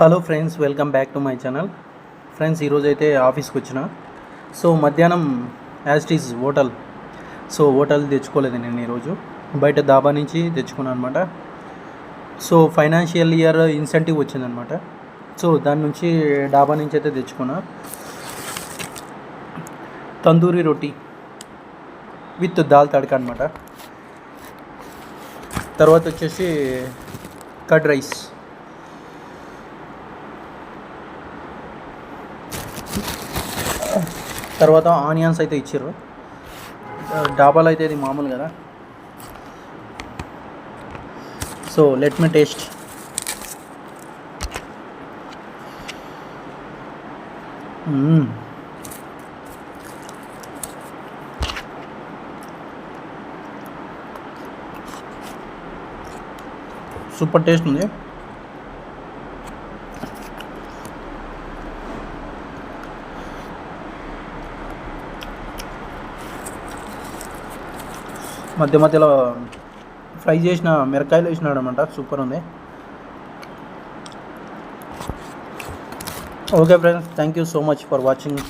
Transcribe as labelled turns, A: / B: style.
A: Hello friends welcome back to my channel friends ఈరోజు అయితే ఆఫీస్కి వచ్చిన. సో మధ్యాహ్నం as it hotel so hotel తెచ్చుకోలేదు నేను ఈరోజు బయట దాబా నుంచి తెచ్చుకున్నాను అనమాట సో ఫైనాన్షియల్ ఇయర్ ఇన్సెంటివ్ వచ్చిందనమాట సో దాని నుంచి డాబా నుంచి అయితే తెచ్చుకున్నా. తందూరి రొట్టి విత్ దాల్ తడక అనమాట తర్వాత వచ్చేసి కర్డ్ రైస్. తర్వాత ఆనియన్స్ అయితే ఇచ్చారు డాబాలో అయితే ఇది మామూలు కదా. So let me taste super taste ఉంది. మధ్య మధ్యలో ఫ్రై చేసిన మిరకాయలు వేసినాడు అనమాట సూపర్ ఉంది. Okay friends thank you so much for watching